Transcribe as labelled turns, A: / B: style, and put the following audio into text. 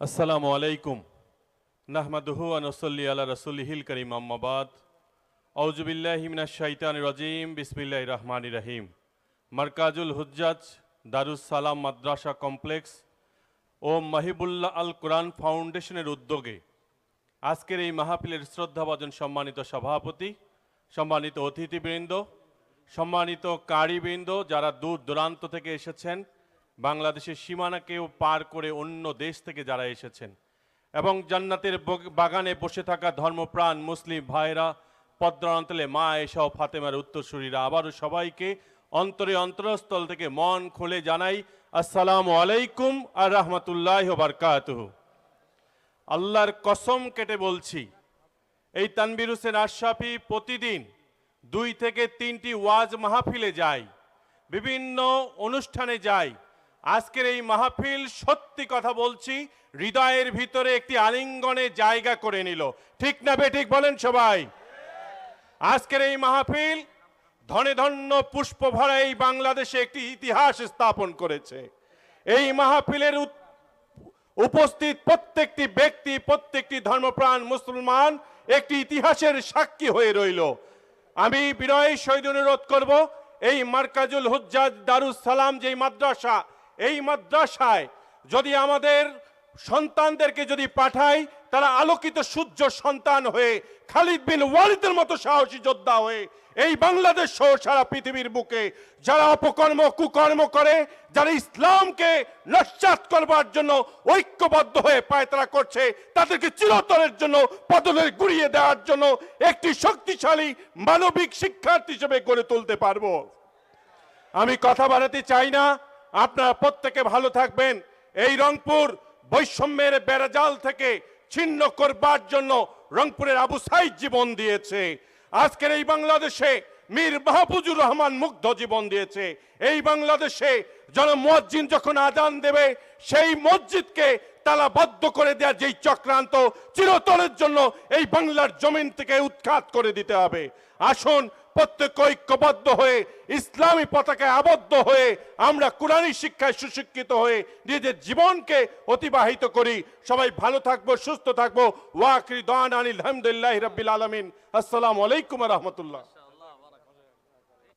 A: আসসালামু আলাইকুম নাহমাদুহু আনসল্লি আলা রসুলিহিল করিম আম্মাবাদ আউজুবিল্লাহিমিনা শাইতান রাজিম বিসমিল্লাহ রহমান রহিম মার্কাজুল হুজ্জাজ দারুস সালাম মাদ্রাসা কমপ্লেক্স ও মাহিবুল্লাহ আল কোরআন ফাউন্ডেশনের উদ্যোগে আজকের এই মাহফিলের শ্রদ্ধাভাজন সম্মানিত সভাপতি, সম্মানিত অতিথিবৃন্দ, সম্মানিত কারিবৃন্দ যারা দূর দূরান্ত থেকে এসেছেন বাংলাদেশের সীমানাকেও পার করে অন্য দেশ থেকে যারা এসেছেন এবং জান্নাতের বগ- বাগানে বসে থাকা ধর্মপ্রাণ মুসলিম ভাইরা পদ্মাঞ্চলে মা এসা ও ফাতেমার উত্তরসূরিরা, আবারও সবাইকে অন্তরে অন্তরস্থল থেকে মন খুলে জানাই, আসসালামু আলাইকুম আর রহমতুল্লাহ বারকাতুহু। আল্লাহর কসম কেটে বলছি, এই তানবির হোসেন আশরাফি প্রতিদিন দুই থেকে তিনটি ওয়াজ মাহফিলে যায়, বিভিন্ন অনুষ্ঠানে যায় আজকের এই মাহফিল সত্যি কথা বলছি, হৃদয়ের ভিতরে একটি আলিঙ্গনে জায়গা করে নিল। ঠিক না বে, ঠিক বলেন সবাই? আজকের এই মাহফিল ধনে ধন্য পুষ্প ভরা এই বাংলাদেশে একটি ইতিহাস স্থাপন করেছে। এই মাহফিলের উপস্থিত প্রত্যেকটি ব্যক্তি, প্রত্যেকটি ধর্মপ্রাণ মুসলমান একটি ইতিহাসের সাক্ষী হয়ে রইল। আমি বিনয় শহীদ অনুরোধ করব, এই মার্কাজুল হুজ্জাজ দারুস সালাম যেই মাদ্রাসা এই মাদ্রাসায় যদি আমাদের সন্তানদেরকে যদি পাঠাই, তারা আলোকিত সূর্য সন্তান হয়ে, খালিদ বিন ওয়ালিদের মতো সাহসী যোদ্ধা হয়ে, এই বাংলাদেশ সহ সারা পৃথিবীর বুকে যারা অপকর্ম, কুকর্ম করে, যারা ইসলামকে নস্যাৎ করবার জন্য ঐক্যবদ্ধ হয়ে পায়তারা করছে, তাদেরকে চিরতরের জন্য পদলে গুড়িয়ে দেওয়ার জন্য একটি শক্তিশালী মানবিক শিক্ষার্থী হিসেবে গড়ে তুলতে পারব। আমি কথা বাড়াতে চাই না আপনারা প্রত্যেকে ভালো থাকবেন। এই রংপুর বৈষম্যের বেড়াজাল থেকে ছিন্ন করবার জন্য রংপুরের আবু সাইদ জীবন দিয়েছে। আজকের এই বাংলাদেশে মীর মাহফুজুর রহমান মুগ্ধ জীবন দিয়েছে। এই বাংলাদেশে জন মসজিদ যখন আজান দেবে, সেই মসজিদকে তালাবদ্ধ করে দেওয়ার যেই চক্রান্ত চিরতরের জন্য এই বাংলার জমিন থেকে উৎখাত করে দিতে হবে। আসুন, প্রত্যেক ঐক্যবদ্ধ হয়ে, ইসলামী পতাকায় আবদ্ধ হয়ে, আমরা কোরআনী শিক্ষায় সুশিক্ষিত হয়ে নিজেদের জীবনকে অতিবাহিত করি। সবাই ভালো থাকব, সুস্থ থাকব। ওয়াকরি দান আলহামদুলিল্লাহ রবিল আলমিন। আসসালামু আলাইকুম রহমতুল্লাহ।